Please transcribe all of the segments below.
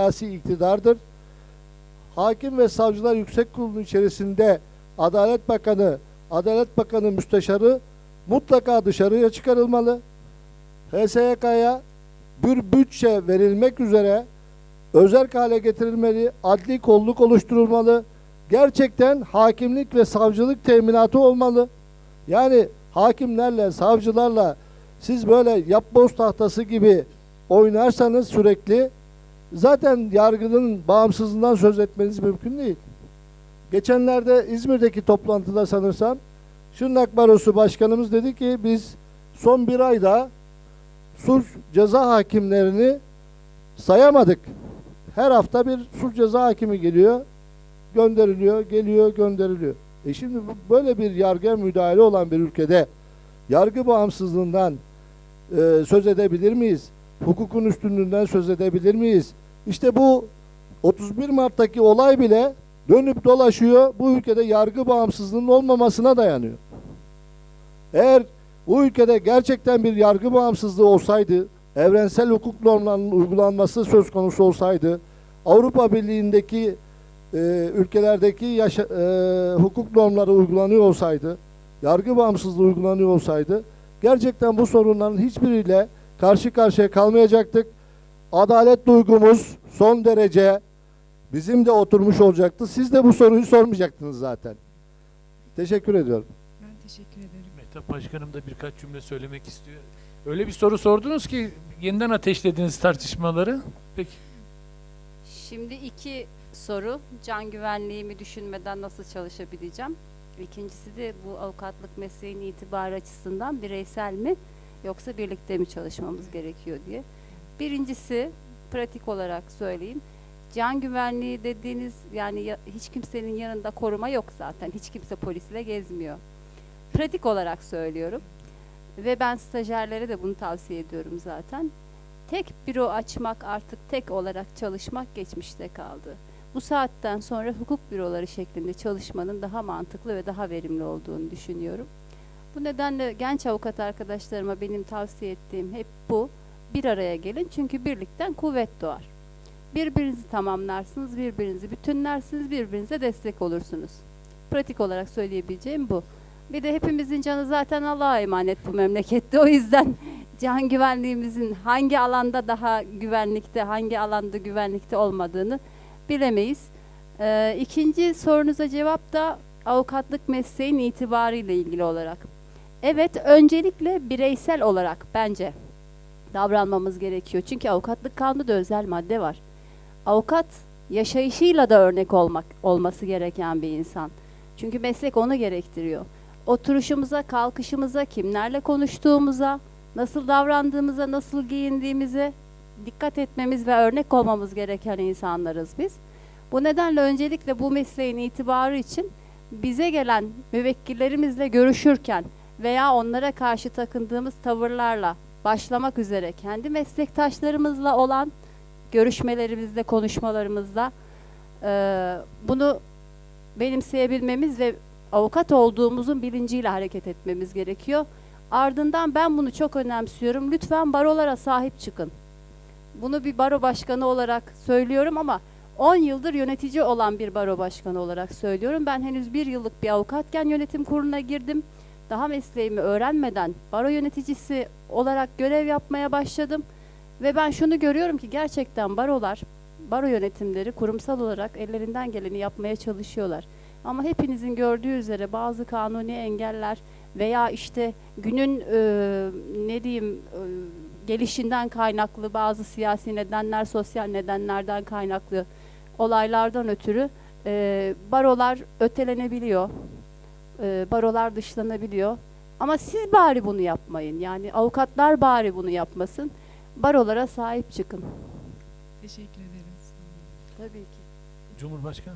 siyasi iktidardır. Hakim ve Savcılar Yüksek Kurulu'nun içerisinde Adalet Bakanı, Adalet Bakanı Müsteşarı mutlaka dışarıya çıkarılmalı. HSYK'ya bir bütçe verilmek üzere özerk hale getirilmeli, adli kolluk oluşturulmalı. Gerçekten hakimlik ve savcılık teminatı olmalı. Yani hakimlerle, savcılarla siz böyle yapboz tahtası gibi oynarsanız sürekli zaten yargının bağımsızlığından söz etmeniz mümkün değil. Geçenlerde İzmir'deki toplantıda sanırsam Şırnak Barosu Başkanımız dedi ki biz son bir ayda suç ceza hakimlerini sayamadık. Her hafta bir suç ceza hakimi geliyor, gönderiliyor, geliyor, gönderiliyor. E şimdi böyle bir yargıya müdahale olan bir ülkede yargı bağımsızlığından e, söz edebilir miyiz? Hukukun üstünlüğünden söz edebilir miyiz? İşte bu 31 Mart'taki olay bile dönüp dolaşıyor bu ülkede yargı bağımsızlığının olmamasına dayanıyor. Eğer bu ülkede gerçekten bir yargı bağımsızlığı olsaydı, evrensel hukuk normlarının uygulanması söz konusu olsaydı, Avrupa Birliği'ndeki e, ülkelerdeki yaşa, e, hukuk normları uygulanıyor olsaydı, yargı bağımsızlığı uygulanıyor olsaydı, gerçekten bu sorunların hiçbiriyle karşı karşıya kalmayacaktık. Adalet duygumuz son derece bizim de oturmuş olacaktı. Siz de bu soruyu sormayacaktınız zaten. Teşekkür ediyorum. Ben teşekkür ederim. Mehtap Başkanım da birkaç cümle söylemek istiyor. Öyle bir soru sordunuz ki yeniden ateşlediniz tartışmaları. Peki. Şimdi iki soru. Can güvenliğimi düşünmeden nasıl çalışabileceğim? İkincisi de bu avukatlık mesleğinin itibarı açısından bireysel mi yoksa birlikte mi çalışmamız gerekiyor diye. Birincisi pratik olarak söyleyeyim. Can güvenliği dediğiniz yani ya- hiç kimsenin yanında koruma yok zaten. Hiç kimse polisle gezmiyor. Pratik olarak söylüyorum. Ve ben stajyerlere de bunu tavsiye ediyorum zaten. Tek büro açmak artık tek olarak çalışmak geçmişte kaldı. Bu saatten sonra hukuk büroları şeklinde çalışmanın daha mantıklı ve daha verimli olduğunu düşünüyorum. Bu nedenle genç avukat arkadaşlarıma benim tavsiye ettiğim hep bu. Bir araya gelin çünkü birlikten kuvvet doğar. Birbirinizi tamamlarsınız, birbirinizi bütünlersiniz, birbirinize destek olursunuz. Pratik olarak söyleyebileceğim bu. Bir de hepimizin canı zaten Allah'a emanet bu memlekette. O yüzden can güvenliğimizin hangi alanda daha güvenlikte, hangi alanda güvenlikte olmadığını bilemeyiz. Ee, ikinci sorunuza cevap da avukatlık mesleğin itibarıyla ilgili olarak. Evet, öncelikle bireysel olarak bence davranmamız gerekiyor. Çünkü avukatlık kanunda da özel madde var. Avukat yaşayışıyla da örnek olmak olması gereken bir insan. Çünkü meslek onu gerektiriyor. Oturuşumuza, kalkışımıza, kimlerle konuştuğumuza, nasıl davrandığımıza, nasıl giyindiğimize dikkat etmemiz ve örnek olmamız gereken insanlarız biz. Bu nedenle öncelikle bu mesleğin itibarı için bize gelen müvekkillerimizle görüşürken veya onlara karşı takındığımız tavırlarla başlamak üzere kendi meslektaşlarımızla olan görüşmelerimizde, konuşmalarımızda eee, bunu benimseyebilmemiz ve avukat olduğumuzun bilinciyle hareket etmemiz gerekiyor. Ardından ben bunu çok önemsiyorum. Lütfen barolara sahip çıkın. Bunu bir baro başkanı olarak söylüyorum ama 10 yıldır yönetici olan bir baro başkanı olarak söylüyorum. Ben henüz bir yıllık bir avukatken yönetim kuruluna girdim. Daha mesleğimi öğrenmeden baro yöneticisi olarak görev yapmaya başladım. Ve ben şunu görüyorum ki gerçekten barolar, baro yönetimleri kurumsal olarak ellerinden geleni yapmaya çalışıyorlar. Ama hepinizin gördüğü üzere bazı kanuni engeller veya işte günün e, ne diyeyim e, gelişinden kaynaklı bazı siyasi nedenler, sosyal nedenlerden kaynaklı olaylardan ötürü e, barolar ötelenebiliyor. E, barolar dışlanabiliyor. Ama siz bari bunu yapmayın. Yani avukatlar bari bunu yapmasın. Barolara sahip çıkın. Teşekkür ederiz. Tabii ki. Cumhurbaşkanı.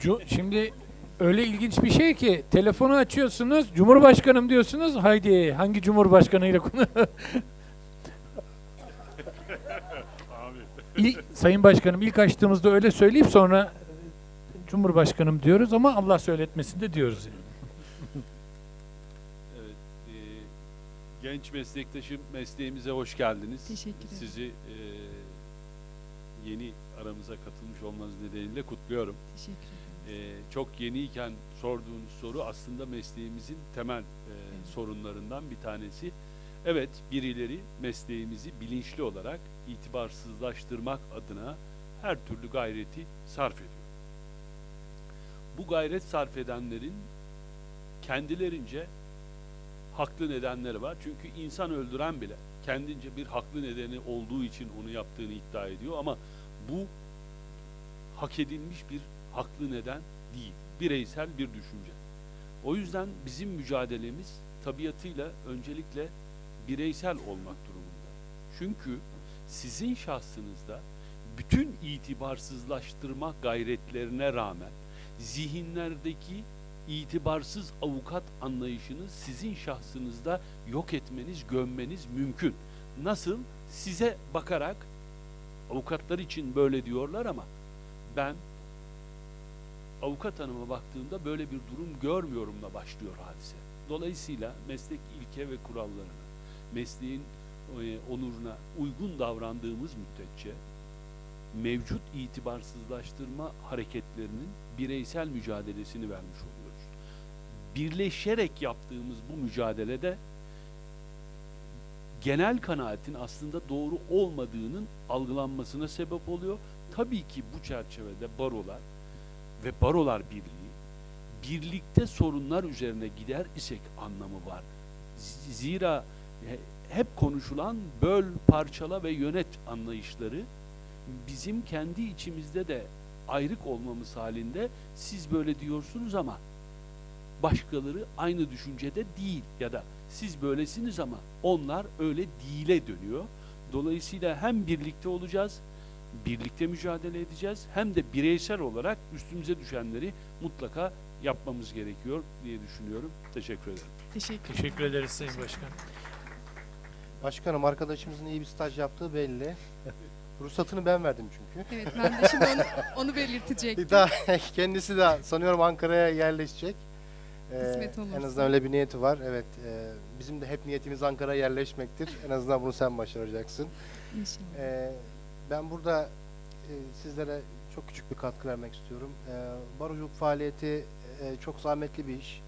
Cu- Şimdi öyle ilginç bir şey ki telefonu açıyorsunuz, Cumhurbaşkanım diyorsunuz. Haydi hangi Cumhurbaşkanıyla konu? İlk, Sayın Başkanım ilk açtığımızda öyle söyleyip sonra Cumhurbaşkanım diyoruz ama Allah söyletmesin de diyoruz. yani. Evet, e, genç meslektaşım mesleğimize hoş geldiniz. Teşekkür ederim. Sizi e, yeni aramıza katılmış olmanız nedeniyle kutluyorum. Teşekkür ederiz. Ee, çok yeniyken sorduğunuz soru aslında mesleğimizin temel e, Evet. sorunlarından bir tanesi. Evet, birileri mesleğimizi bilinçli olarak itibarsızlaştırmak adına her türlü gayreti sarf ediyor. Bu gayret sarf edenlerin kendilerince haklı nedenleri var. Çünkü insan öldüren bile kendince bir haklı nedeni olduğu için onu yaptığını iddia ediyor ama bu hak edilmiş bir haklı neden değil. Bireysel bir düşünce. O yüzden bizim mücadelemiz tabiatıyla öncelikle bireysel olmak durumunda. Çünkü sizin şahsınızda bütün itibarsızlaştırma gayretlerine rağmen zihinlerdeki itibarsız avukat anlayışını sizin şahsınızda yok etmeniz, gömmeniz mümkün. Nasıl? Size bakarak avukatlar için böyle diyorlar ama ben avukat hanıma baktığımda böyle bir durum görmüyorumla başlıyor hadise. Dolayısıyla meslek ilke ve kurallarına, mesleğin e, onuruna uygun davrandığımız müddetçe mevcut itibarsızlaştırma hareketlerinin bireysel mücadelesini vermiş oluyoruz. Birleşerek yaptığımız bu mücadelede genel kanaatin aslında doğru olmadığının algılanmasına sebep oluyor. Tabii ki bu çerçevede barolar ve barolar birliği birlikte sorunlar üzerine gider isek anlamı var. Zira he- hep konuşulan böl, parçala ve yönet anlayışları bizim kendi içimizde de ayrık olmamız halinde siz böyle diyorsunuz ama başkaları aynı düşüncede değil ya da siz böylesiniz ama onlar öyle değile dönüyor. Dolayısıyla hem birlikte olacağız, birlikte mücadele edeceğiz hem de bireysel olarak üstümüze düşenleri mutlaka yapmamız gerekiyor diye düşünüyorum. Teşekkür ederim. Teşekkür Teşekkür ederiz Sayın Başkan. Başkanım arkadaşımızın iyi bir staj yaptığı belli. Ruhsatını ben verdim çünkü. Evet ben de şimdi onu, onu belirtecektim. Daha kendisi de sanıyorum Ankara'ya yerleşecek. Ee, Kısmet en olursa. azından öyle bir niyeti var. Evet. e, bizim de hep niyetimiz Ankara'ya yerleşmektir. En azından bunu sen başaracaksın. İnşallah. Ee, ben burada e, sizlere çok küçük bir katkı vermek istiyorum. Ee, baroculuk faaliyeti e, çok zahmetli bir iş.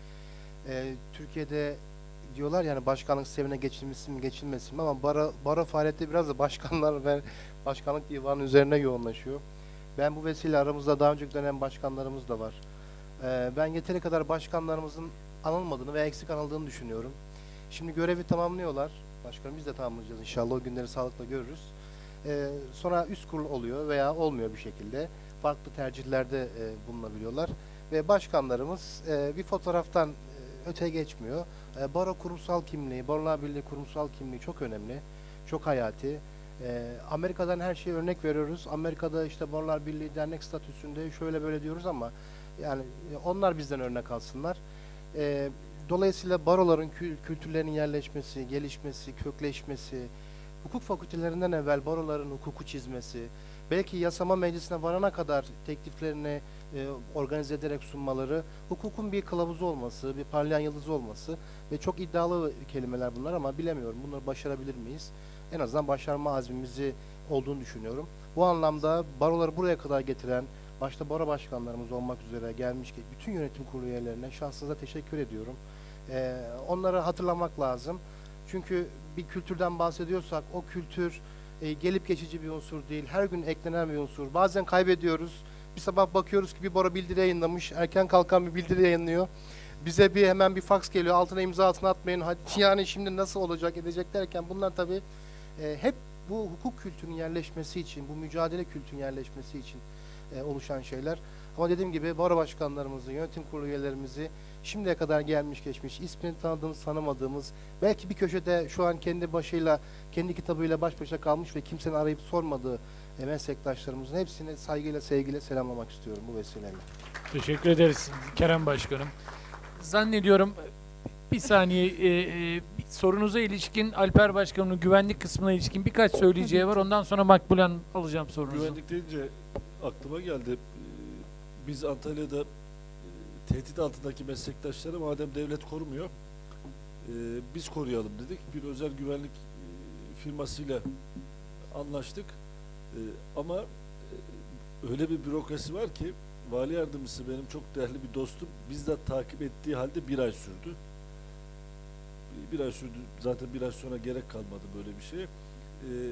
Ee, Türkiye'de diyorlar yani başkanlık sistemine geçilmesi mi geçilmesi mi ama baro, baro faaliyeti biraz da başkanlar ve başkanlık divanı üzerine yoğunlaşıyor. Ben bu vesile aramızda daha önceki dönem başkanlarımız da var. Ee, ben yeteri kadar başkanlarımızın anılmadığını ve eksik anıldığını düşünüyorum. Şimdi görevi tamamlıyorlar. Başkanım biz de tamamlayacağız inşallah. O günleri sağlıkla görürüz. Ee, sonra üst kurul oluyor veya olmuyor bir şekilde. Farklı tercihlerde e, bulunabiliyorlar. Ve başkanlarımız e, bir fotoğraftan e, öte geçmiyor. E, baro kurumsal kimliği, Barolar Birliği kurumsal kimliği çok önemli. Çok hayati. E, Amerika'dan her şeye örnek veriyoruz. Amerika'da işte Barolar Birliği dernek statüsünde şöyle böyle diyoruz ama yani e, onlar bizden örnek alsınlar. E, dolayısıyla baroların kül- kültürlerinin yerleşmesi, gelişmesi, kökleşmesi, hukuk fakültelerinden evvel baroların hukuku çizmesi, belki yasama meclisine varana kadar tekliflerini e, organize ederek sunmaları, hukukun bir kılavuzu olması, bir parlayan yıldızı olması ve çok iddialı kelimeler bunlar ama bilemiyorum bunları başarabilir miyiz? En azından başarma azmimizi olduğunu düşünüyorum. Bu anlamda baroları buraya kadar getiren, başta baro başkanlarımız olmak üzere gelmiş ki bütün yönetim kurulu üyelerine şahsınıza teşekkür ediyorum. Ee, onları hatırlamak lazım. Çünkü bir kültürden bahsediyorsak o kültür e, gelip geçici bir unsur değil. Her gün eklenen bir unsur. Bazen kaybediyoruz. Bir sabah bakıyoruz ki bir bora bildiri yayınlamış. Erken kalkan bir bildiri yayınlıyor. Bize bir hemen bir fax geliyor. Altına imza altına atmayın. Yani şimdi nasıl olacak edecek derken bunlar tabii e, hep bu hukuk kültürünün yerleşmesi için, bu mücadele kültürünün yerleşmesi için e, oluşan şeyler. Ama dediğim gibi baro başkanlarımızı, yönetim kurulu üyelerimizi şimdiye kadar gelmiş geçmiş, ismini tanıdığımız, tanımadığımız, belki bir köşede şu an kendi başıyla, kendi kitabıyla baş başa kalmış ve kimsenin arayıp sormadığı e, meslektaşlarımızın hepsini saygıyla, sevgiyle selamlamak istiyorum bu vesileyle. Teşekkür ederiz Kerem Başkanım. Zannediyorum bir saniye e, e, sorunuza ilişkin Alper Başkanım'ın güvenlik kısmına ilişkin birkaç söyleyeceği var. Ondan sonra Makbule Hanım alacağım sorunuzu. Güvenlik deyince aklıma geldi. Ee, Biz Antalya'da e, tehdit altındaki meslektaşları madem devlet korumuyor, e, biz koruyalım dedik. Bir özel güvenlik e, firmasıyla anlaştık. E, Ama öyle bir bürokrasi var ki vali yardımcısı benim çok değerli bir dostum bizzat takip ettiği halde bir ay sürdü. Bir- Bir ay sürdü. Zaten bir ay sonra gerek kalmadı böyle bir şeye. Ee,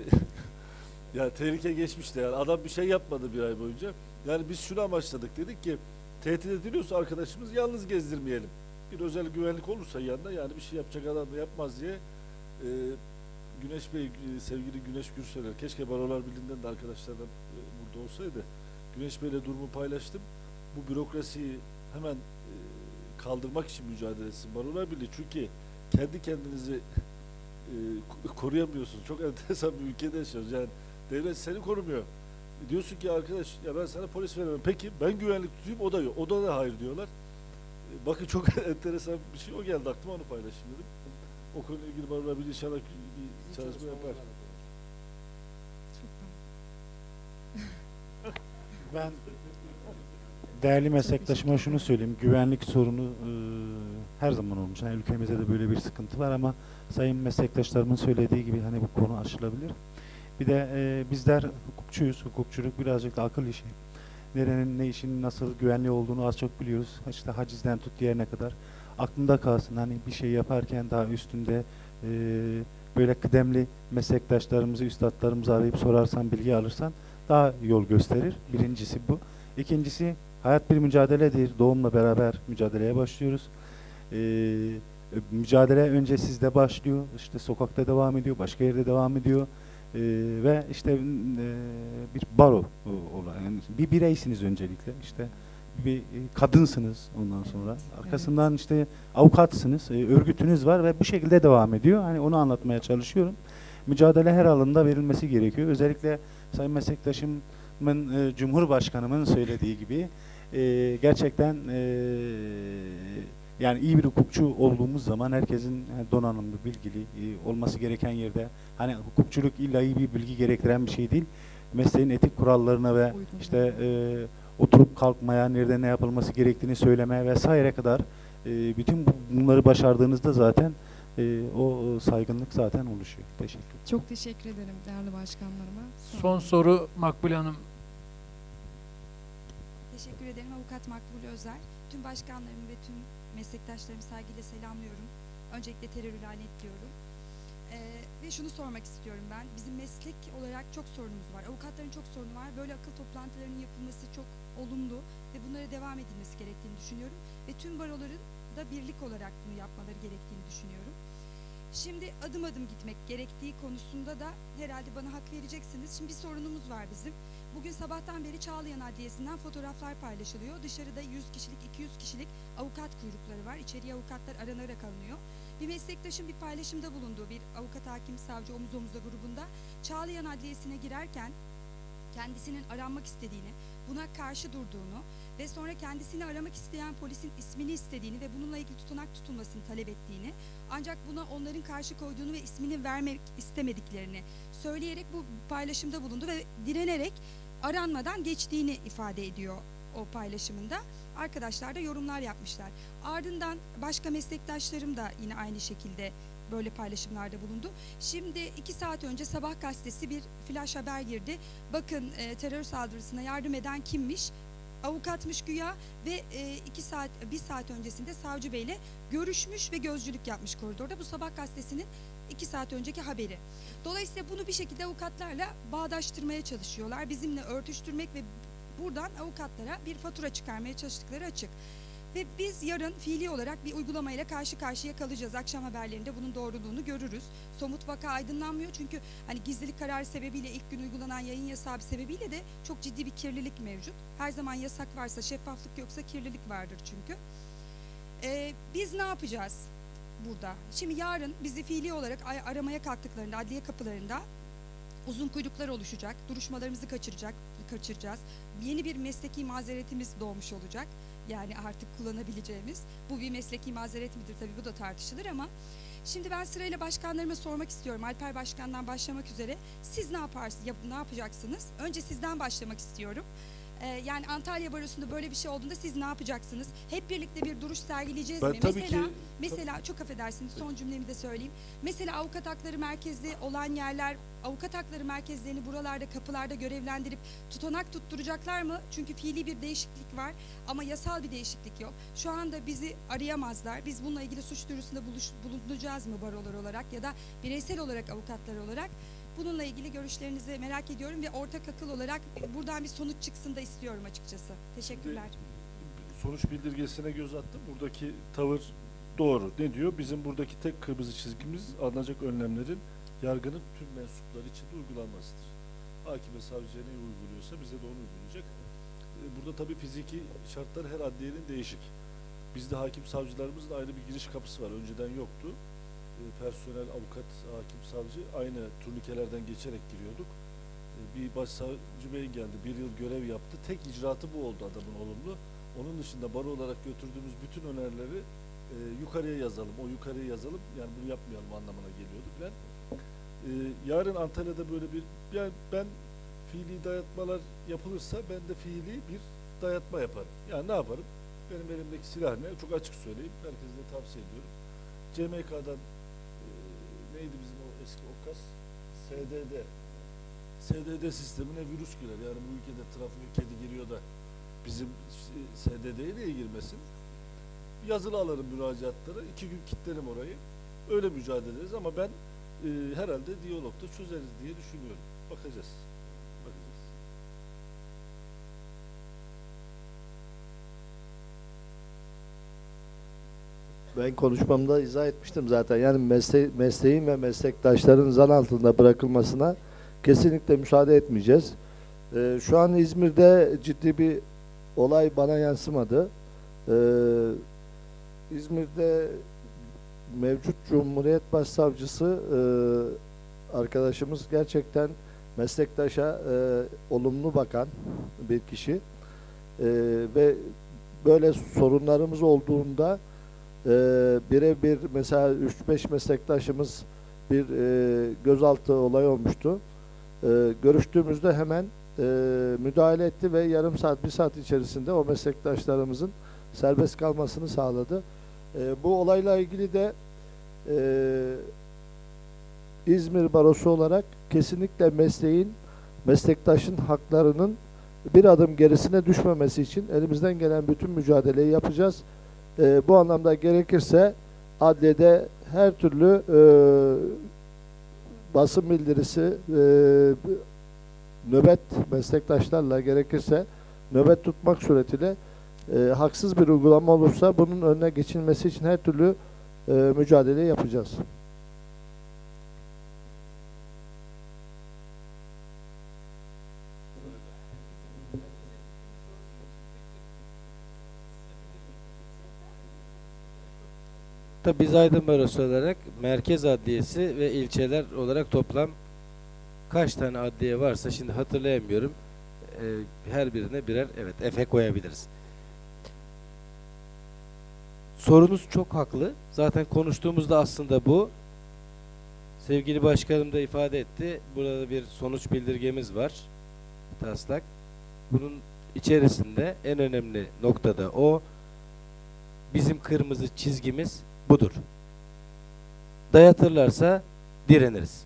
ya tehlike geçmişti yani. Adam bir şey yapmadı bir ay boyunca. Yani biz şunu amaçladık. Dedik ki tehdit ediliyorsa arkadaşımız yalnız gezdirmeyelim. Bir özel güvenlik olursa yanında yani bir şey yapacak adam da yapmaz diye e, Güneş Bey, e, sevgili Güneş Gürseler, keşke Barolar Birliği'nden de arkadaşlardan e, burada olsaydı. Güneş Bey'le durumu paylaştım. Bu bürokrasiyi hemen e, kaldırmak için mücadelesi Barolar Birliği. Çünkü kendi kendinizi ko- koruyamıyorsunuz. Çok enteresan bir ülkede yaşıyoruz. Yani devlet seni korumuyor. Diyorsun ki arkadaş ya ben sana polis veremem. Peki ben güvenlik tutayım o da yok. O da da hayır diyorlar. Bakın çok enteresan bir şey o geldi aklıma onu paylaşayım dedim. O konuyla ilgili Barolar Birliği inşallah bir çalışma yapar. Ben değerli meslektaşıma şunu söyleyeyim. Güvenlik sorunu e, her zaman olmuş. Yani ülkemizde de böyle bir sıkıntı var ama sayın meslektaşlarımın söylediği gibi hani bu konu aşılabilir. Bir de e, bizler hukukçuyuz. Hukukçuluk birazcık da akıl işi. Nerenin ne işin nasıl güvenli olduğunu az çok biliyoruz. İşte hacizden tut diğerine kadar. Aklında kalsın hani bir şey yaparken daha üstünde e, böyle kıdemli meslektaşlarımızı, üstadlarımızı arayıp sorarsan, bilgi alırsan daha yol gösterir. Birincisi bu. İkincisi hayat bir mücadeledir. Doğumla beraber mücadeleye başlıyoruz. Ee, mücadele önce sizde başlıyor. İşte sokakta devam ediyor, başka yerde devam ediyor. Ee, ve işte e, bir baro olan yani bir bireysiniz öncelikle. İşte bir e, kadınsınız ondan sonra. Arkasından işte avukatsınız, e, örgütünüz var ve bu şekilde devam ediyor. Hani onu anlatmaya çalışıyorum. Mücadele her alanda verilmesi gerekiyor. Özellikle sayın meslektaşımın e, Cumhurbaşkanımın söylediği gibi gerçekten yani iyi bir hukukçu olduğumuz zaman herkesin donanımlı, bilgili olması gereken yerde hani hukukçuluk illa iyi bir bilgi gerektiren bir şey değil. Mesleğin etik kurallarına ve işte e, oturup kalkmaya, nerede ne yapılması gerektiğini söylemeye vesaire kadar e, bütün bu- bunları başardığınızda zaten e, o saygınlık zaten oluşuyor. Teşekkür ederim. Çok teşekkür ederim değerli başkanlarıma. Sağ Son soru Makbule Hanım. Teşekkür ederim Avukat Makbule Özer. Tüm başkanlarımı ve tüm meslektaşlarımı saygıyla selamlıyorum. Öncelikle terör ilan ve şunu sormak istiyorum ben. Bizim meslek olarak çok sorunumuz var. Avukatların çok sorunu var. Böyle akıl toplantılarının yapılması çok olumlu ve bunlara devam edilmesi gerektiğini düşünüyorum. Ve tüm baroların da birlik olarak bunu yapmaları gerektiğini düşünüyorum. Şimdi adım adım gitmek gerektiği konusunda da herhalde bana hak vereceksiniz. Şimdi bir sorunumuz var bizim. Bugün sabahtan beri Çağlayan Adliyesi'nden fotoğraflar paylaşılıyor. Dışarıda 100 kişilik, 200 kişilik avukat kuyrukları var. İçeriye avukatlar aranarak alınıyor. Bir meslektaşın bir paylaşımda bulunduğu bir avukat hakim savcı omuz omuza grubunda Çağlayan Adliyesi'ne girerken kendisinin aranmak istediğini, buna karşı durduğunu ve sonra kendisini aramak isteyen polisin ismini istediğini ve bununla ilgili tutanak tutulmasını talep ettiğini ancak buna onların karşı koyduğunu ve ismini vermek istemediklerini söyleyerek bu paylaşımda bulundu ve direnerek aranmadan geçtiğini ifade ediyor o paylaşımında. Arkadaşlar da yorumlar yapmışlar. Ardından başka meslektaşlarım da yine aynı şekilde böyle paylaşımlarda bulundu. Şimdi iki saat önce Sabah gazetesi bir flash haber girdi. Bakın e, terör saldırısına yardım eden kimmiş? Avukatmış güya ve e, iki saat, bir saat öncesinde savcı beyle görüşmüş ve gözcülük yapmış koridorda. Bu Sabah gazetesinin iki saat önceki haberi. Dolayısıyla bunu bir şekilde avukatlarla bağdaştırmaya çalışıyorlar. Bizimle örtüştürmek ve buradan avukatlara bir fatura çıkarmaya çalıştıkları açık. Ve biz yarın fiili olarak bir uygulamayla karşı karşıya kalacağız. Akşam haberlerinde bunun doğruluğunu görürüz. Somut vaka aydınlanmıyor çünkü hani gizlilik kararı sebebiyle ilk gün uygulanan yayın yasağı sebebiyle de çok ciddi bir kirlilik mevcut. Her zaman yasak varsa, şeffaflık yoksa kirlilik vardır çünkü. Ee, biz ne yapacağız burada? Şimdi yarın bizi fiili olarak ay- aramaya kalktıklarında adliye kapılarında uzun kuyruklar oluşacak, duruşmalarımızı kaçıracak, kaçıracağız. Yeni bir mesleki mazeretimiz doğmuş olacak. Yani artık kullanabileceğimiz. Bu bir mesleki mazeret midir tabii bu da tartışılır ama şimdi ben sırayla başkanlarıma sormak istiyorum. Alper Başkan'dan başlamak üzere. Siz ne yaparsınız? Ya, ne yapacaksınız? Önce sizden başlamak istiyorum. Ee, yani Antalya Barosu'nda böyle bir şey olduğunda siz ne yapacaksınız? Hep birlikte bir duruş sergileyeceğiz Ben mi? tabii mesela, ki mesela çok affedersiniz son cümlemi de söyleyeyim. Mesela avukat hakları merkezi olan yerler avukat hakları merkezlerini buralarda kapılarda görevlendirip tutanak tutturacaklar mı? Çünkü fiili bir değişiklik var ama yasal bir değişiklik yok. Şu anda bizi arayamazlar. Biz bununla ilgili suç duyurusunda bulunacağız mı barolar olarak ya da bireysel olarak avukatlar olarak? Bununla ilgili görüşlerinizi merak ediyorum ve ortak akıl olarak buradan bir sonuç çıksın da istiyorum açıkçası. Teşekkürler. sonuç bildirgesine göz attım. Buradaki tavır doğru. Ne diyor? Bizim buradaki tek kırmızı çizgimiz alınacak önlemlerin yargının tüm mensupları için uygulanmasıdır. Hakim ve savcıya ne uyguluyorsa bize de onu uygulayacak. E, Burada tabii fiziki şartlar her adliyenin değişik. Bizde hakim savcılarımızın ayrı bir giriş kapısı var. Önceden yoktu. E, Personel, avukat, hakim, savcı aynı turnikelerden geçerek giriyorduk. E, Bir başsavcı bey geldi, bir yıl görev yaptı. Tek icraatı bu oldu adamın olumlu. Onun dışında baro olarak götürdüğümüz bütün önerileri e, yukarıya yazalım, o yukarıya yazalım. Yani bunu yapmayalım anlamına geliyordu filan. E, yarın Antalya'da böyle bir, yani ben fiili dayatmalar yapılırsa ben de fiili bir dayatma yaparım. Yani ne yaparım? Benim elimdeki silah ne? Çok açık söyleyeyim. Herkese de tavsiye ediyorum. CMK'dan neydi bizim o eski OKAS? SDD. SDD sistemine virüs girer. Yani bu ülkede trafiğe kedi giriyor da bizim SDD'ye niye girmesin? Yazılı alırım müracaatları. iki gün kilitlerim orayı. Öyle mücadele ederiz ama ben e, herhalde diyalogda çözeriz diye düşünüyorum. Bakacağız. Ben konuşmamda izah etmiştim zaten. Yani mesle mesleğin ve meslektaşların zan altında bırakılmasına kesinlikle müsaade etmeyeceğiz. Ee, şu an İzmir'de ciddi bir olay bana yansımadı. Ee, İzmir'de mevcut Cumhuriyet Başsavcısı e, arkadaşımız gerçekten meslektaşa e, olumlu bakan bir kişi. E, ve böyle sorunlarımız olduğunda e, birebir mesela 3-5 meslektaşımız bir e, gözaltı olay olmuştu. E, görüştüğümüzde hemen e, müdahale etti ve yarım saat, bir saat içerisinde o meslektaşlarımızın serbest kalmasını sağladı. E, bu olayla ilgili de e, İzmir Barosu olarak kesinlikle mesleğin, meslektaşın haklarının bir adım gerisine düşmemesi için elimizden gelen bütün mücadeleyi yapacağız. E, bu anlamda gerekirse adliyede her türlü e, basın bildirisi e, nöbet meslektaşlarla gerekirse nöbet tutmak suretiyle e, haksız bir uygulama olursa bunun önüne geçilmesi için her türlü e, mücadele yapacağız. Tabii biz Aydın Barosu olarak merkez adliyesi ve ilçeler olarak toplam kaç tane adliye varsa şimdi hatırlayamıyorum. Ee, her birine birer evet efe koyabiliriz. Sorunuz çok haklı. Zaten konuştuğumuzda aslında bu. Sevgili başkanım da ifade etti. Burada bir sonuç bildirgemiz var. Taslak. Bunun içerisinde en önemli noktada o bizim kırmızı çizgimiz budur. Dayatırlarsa direniriz.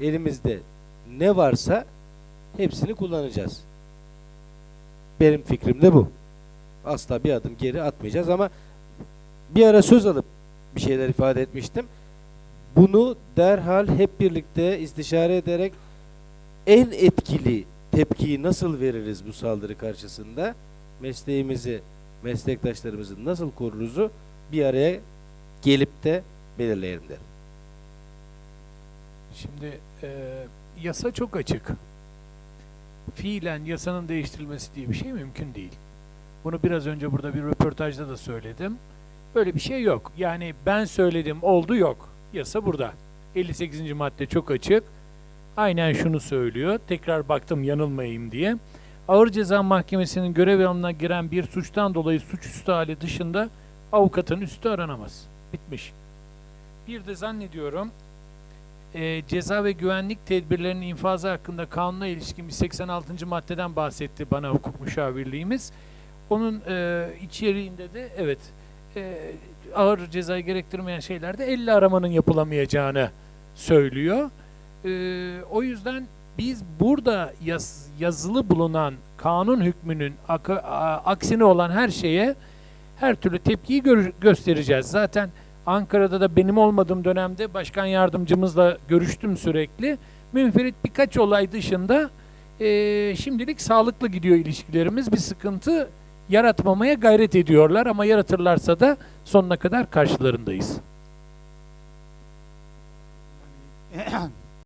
Elimizde ne varsa hepsini kullanacağız. Benim fikrim de bu. Asla bir adım geri atmayacağız ama bir ara söz alıp bir şeyler ifade etmiştim. Bunu derhal hep birlikte istişare ederek en etkili tepkiyi nasıl veririz bu saldırı karşısında? Mesleğimizi, meslektaşlarımızı nasıl koruruzu bir araya gelip de belirleyelim derim. Şimdi e, yasa çok açık. Fiilen yasanın değiştirilmesi diye bir şey mümkün değil. Bunu biraz önce burada bir röportajda da söyledim. Böyle bir şey yok. Yani ben söyledim oldu yok. Yasa burada. 58. madde çok açık. Aynen şunu söylüyor. Tekrar baktım yanılmayayım diye. Ağır Ceza Mahkemesi'nin görev alanına giren bir suçtan dolayı suçüstü hali dışında avukatın üstü aranamaz. Bitmiş. Bir de zannediyorum e, ceza ve güvenlik tedbirlerinin infazı hakkında kanuna ilişkin bir 86. maddeden bahsetti bana hukuk müşavirliğimiz. Onun e, içeriğinde de evet e, ağır cezayı gerektirmeyen şeylerde elle aramanın yapılamayacağını söylüyor. E, o yüzden biz burada yaz- yazılı bulunan kanun hükmünün aka- a- aksine olan her şeye her türlü tepkiyi gör- göstereceğiz. Zaten Ankara'da da benim olmadığım dönemde başkan yardımcımızla görüştüm sürekli. Münferit birkaç olay dışında eee, şimdilik sağlıklı gidiyor ilişkilerimiz. Bir sıkıntı yaratmamaya gayret ediyorlar ama yaratırlarsa da sonuna kadar karşılarındayız.